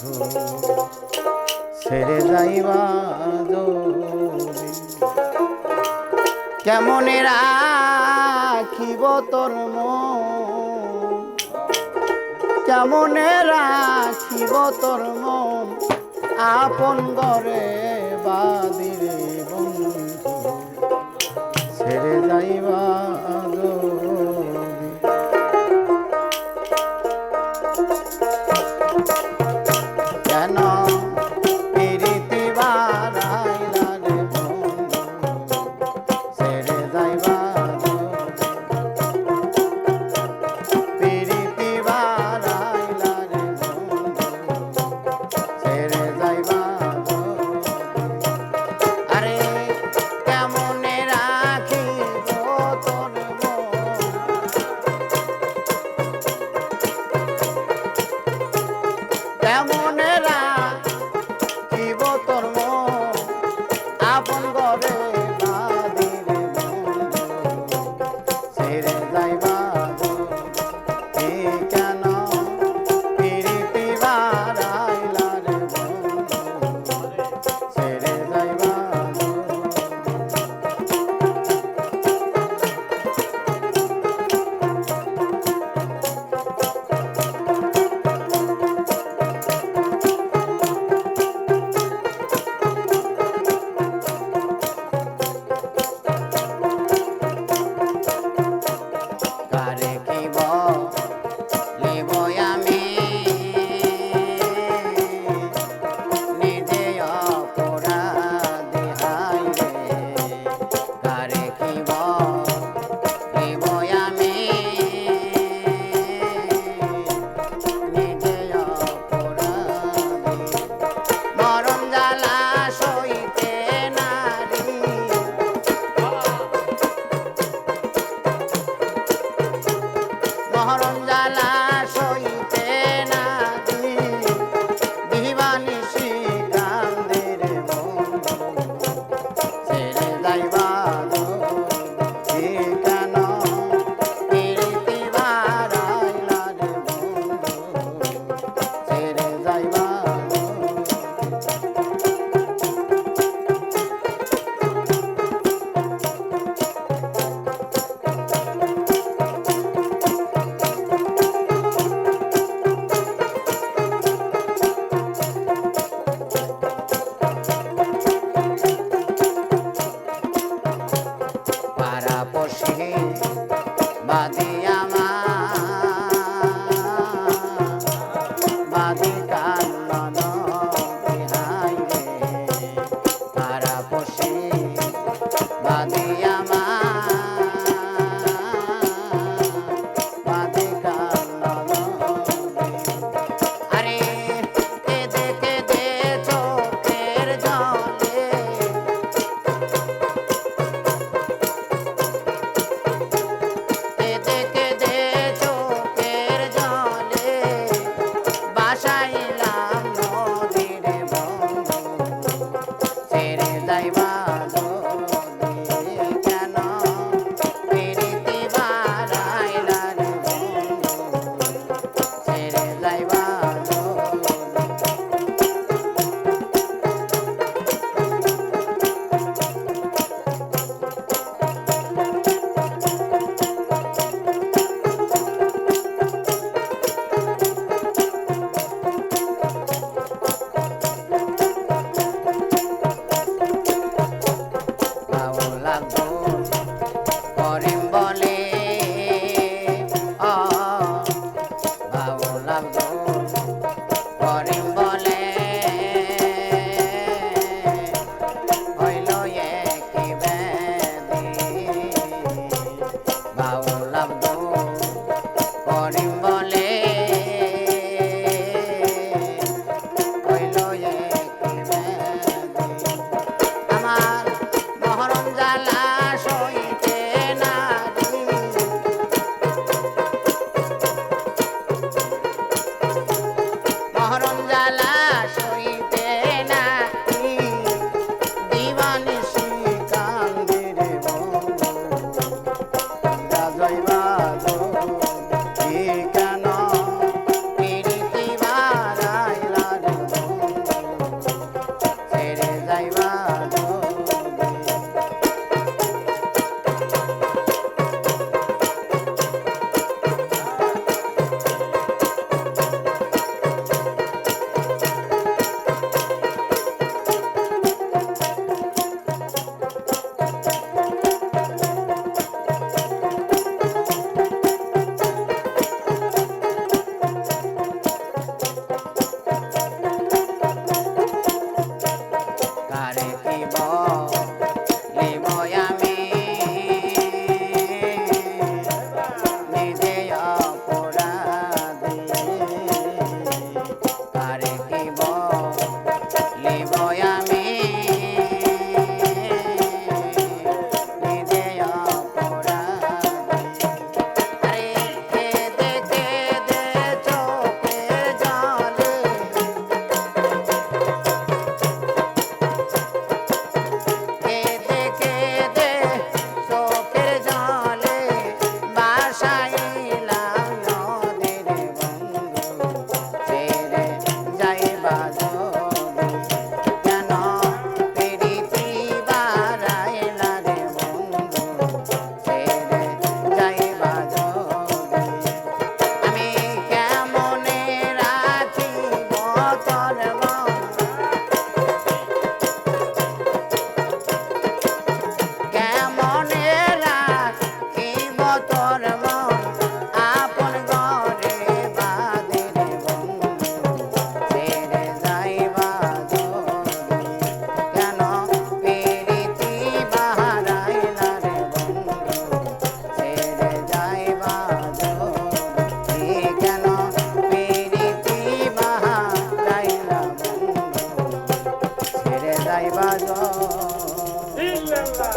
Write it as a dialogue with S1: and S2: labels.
S1: বন্ধু ছেড়ে যাইবা কেমনে রাখিব তোর মন? রাখিব তোর মন? আপন ঘরে বাদিরে বন্ধু। ছেড়ে যাইবা Oh.
S2: ইল্লাল্লাহ